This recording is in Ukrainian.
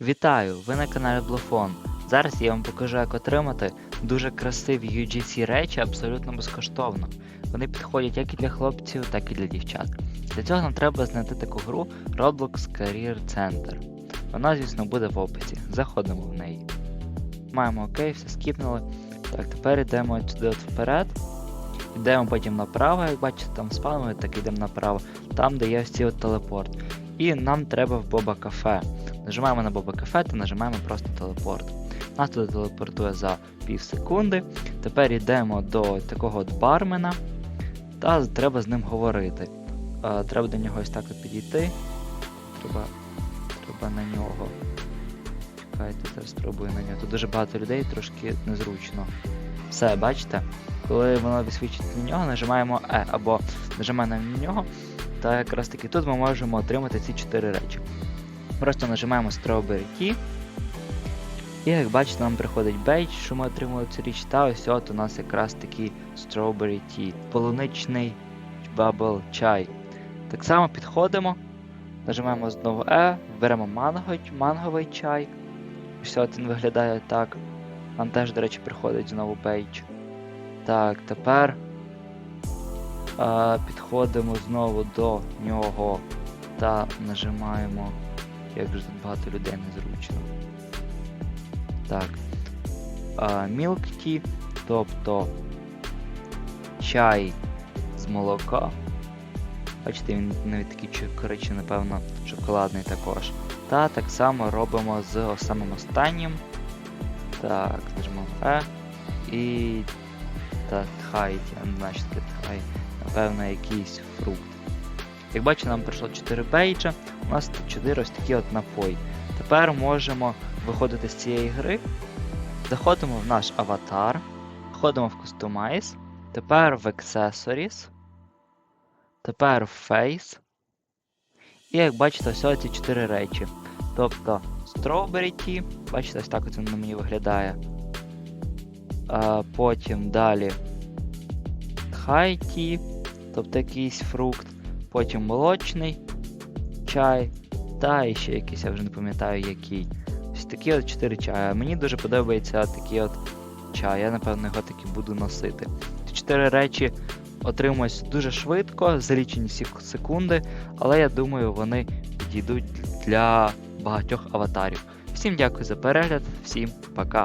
Вітаю! Ви на каналі Блофон. Зараз я вам покажу, як отримати дуже красиві UGC речі абсолютно безкоштовно. Вони підходять як і для хлопців, так і для дівчат. Для цього нам треба знайти таку гру Roblox Career Center. Вона, звісно, буде в описі. Заходимо в неї. Маємо ОК, все скіпнули. Так, тепер йдемо сюди от вперед. Йдемо потім направо, як бачите, там спавнили, так йдемо направо, там, де є ось цей от телепорт. І нам треба в Боба кафе. Нажимаємо на Боба кафе та нажимаємо просто телепорт. Нас туди телепортує за пів секунди. Тепер йдемо до такого от бармена, та треба з ним говорити. Е, треба до нього ось так от підійти. Треба, треба на нього. Чекайте, зараз спробую на нього. Тут дуже багато людей, трошки незручно. Все, бачите? Коли воно висвічить на нього, нажимаємо E або нажимаємо на нього. Та якраз таки тут ми можемо отримати ці чотири речі. Просто нажимаємо Strawberry Tea. І як бачите, нам приходить бейдж, що ми отримали цю річ, та ось от у нас якраз такий Strawberry Tea, полуничний бабл чай. Так само підходимо, нажимаємо знову E, беремо манго, манговий чай. Ось от він виглядає так. Нам теж, до речі, приходить знову бейдж. Так, тепер а, підходимо знову до нього та нажимаємо. Як же багато людей незручно. Так. А, milk тобто чай з молока. Бачите, він навіть такий чу- напевно, шоколадний також. Та так само робимо з самим останнім. Так, нажмемо E. І. Та тхай, таке тхай. Напевно, якийсь фрукт. Як бачите, нам прийшло 4 бейджа, у нас тут 4 ось такі от напої. Тепер можемо виходити з цієї гри. Заходимо в наш аватар, входимо в Customize, тепер в Accessories, тепер в Face. І як бачите, ось ці 4 речі. Тобто Strawberry Tea, бачите, ось так він на мені виглядає. А, потім далі High Tea, тобто якийсь фрукт, потім молочний чай, та ще якийсь, я вже не пам'ятаю який. Ось такі от 4 чая. Мені дуже подобається такий от чай, я напевно його таки буду носити. Ці 4 речі отримуються дуже швидко, за лічені секунди, але я думаю, вони підійдуть для багатьох аватарів. Всім дякую за перегляд, всім пока.